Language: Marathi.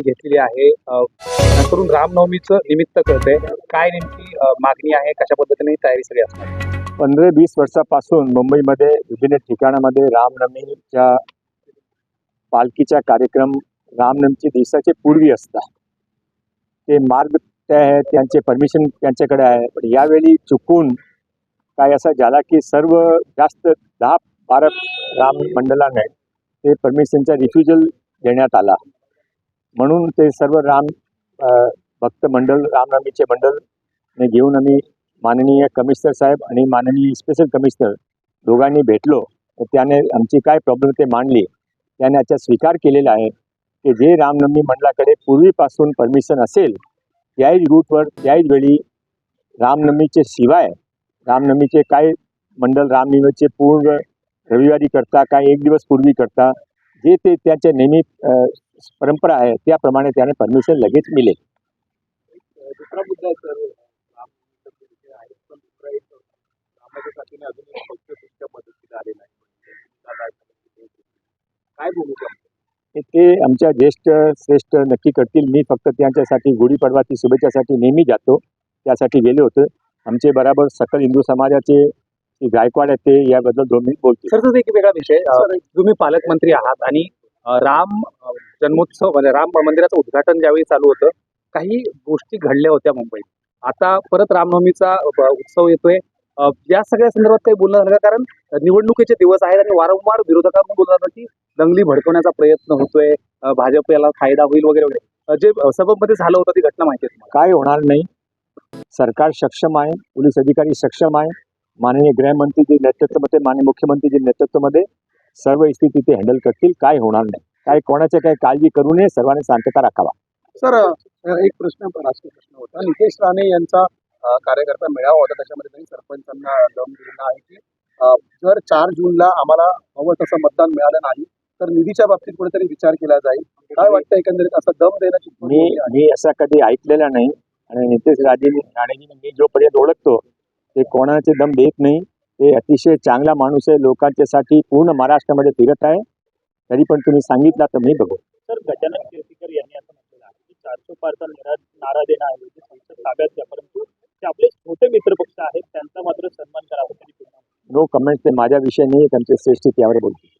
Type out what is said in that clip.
घेतलेली आहे. करून रामनवमीचं निमित्त कळतंय काय नेमकी मागणी आहे? कशा पद्धतीने तयारी सगळी असणार? पंधरा वीस वर्षापासून मुंबईमध्ये विभिन्न ठिकाणामध्ये रामनवमीच्या पालखीचा कार्यक्रम रामनवमीच्या दिवसाचे पूर्वी असतात. ते मार्ग ते आहे त्यांचे परमिशन त्यांच्याकडे आहे. पण यावेळी चुकून काय असा झाला की सर्व जास्त दहा बारा राम मंडळाने ते परमिशनचा रिफ्युजल देण्यात आला. म्हणून ते सर्व राम भक्त मंडळ रामनवमीचे मंडळ ने घेऊन आम्ही माननीय कमिशनर साहेब आणि माननीय स्पेशल कमिशनर दोघांनी भेटलो. तर त्याने आमची काय प्रॉब्लेम ते मांडली त्याने याचा स्वीकार केलेला आहे की जे रामनवमी मंडळाकडे पूर्वीपासून परमिशन असेल त्याही रूटवर त्याही वेळी रामनवमीचे शिवाय रामनवमीचे काय मंडळ रामनवमीचे पूर्ण रविवारी करता काय एक दिवस पूर्वी करता जे ते त्याचे नेहमी परंपरा आहे त्याप्रमाणे त्याने परमिशन लगेच मिळेल दुसरा मुद्दा आहे सर रामनवमीचं जे आहे पण दुसरा एक रामाच्या साथीने अजून एक पक्षदृष्ट्या मदतीला आलेला आहे काय भूमिका ते ते आमच्या ज्येष्ठ श्रेष्ठ नक्की करतील. मी फक्त त्यांच्यासाठी गुढीपाडवाची शुभेच्छासाठी नेहमी जातो. त्यासाठी गेले होते. आमचे बराबर सकल हिंदू समाजाचे गायकवाड आहेत ते याबद्दल दोन मिनिट बोलतील. सर एक वेगळा विषय तुम्ही पालकमंत्री आहात आणि राम जन्मोत्सव म्हणजे राम मंदिराचं उद्घाटन ज्यावेळी चालू होतं काही गोष्टी घडल्या होत्या मुंबईत. आता परत रामनवमीचा उत्सव येतोय. या सगळ्या संदर्भात काही बोलणं झालं का? कारण निवडणुकीचे दिवस आहेत आणि वारंवार विरोधकांना बोललं जातं की दंगली भडकवण्याचा प्रयत्न होतोय भाजप याला फायदा होईल वगैरे वगैरे. जे अ, झालं होतं ती घटना माहिती आहे काय होणार नाही. सरकार सक्षम आहे पोलीस अधिकारी सक्षम आहे. माननीय गृहमंत्रीचे नेतृत्वामध्ये माननीय मुख्यमंत्रीचे नेतृत्वामध्ये सर्व स्थिती ते हँडल करतील काय होणार नाही. काय कोणाच्या काही काळजी करू नये. सर्वांनी शांतता राखावा. सर एक प्रश्न राजकीय प्रश्न होता. नितेश राणे यांचा कार्यकर्ता मेळावा होता. त्याच्यामध्ये त्यांनी सरपंचांना दम दिलेला आहे की जर चार जूनला आम्हाला हवं तसं मतदान मिळालं नाही तर निधीच्या बाबतीत कुठेतरी विचार केला जाईल. काय वाटतं एकंदरीत असं दम देण्याची मी मी असा कधी ऐकलेला नाही. आणि नितेश राजे राणेजीने मी जोपर्यंत ओळखतो ते कोणाचे दम देत नाही. ते अतिशय चांगला माणूस आहे. लोकांच्यासाठी पूर्ण महाराष्ट्रामध्ये फिरत आहे. तरी पण तुम्ही सांगितलं तर मी बघू. सर गजानन कीर्तीकर यांनी असं म्हटलेलं आहे की चारशे पारचा नारा नारा देण्याऐवजी संसद ताब्यात घ्या. परंतु ते आपले छोटे मित्रपक्ष आहेत त्यांचा मात्र सन्मान करावा पुन्हा नो कमेंट्स ते माझ्या विषय नाही त्यांचे श्रेष्ठ त्यावर बोलतील.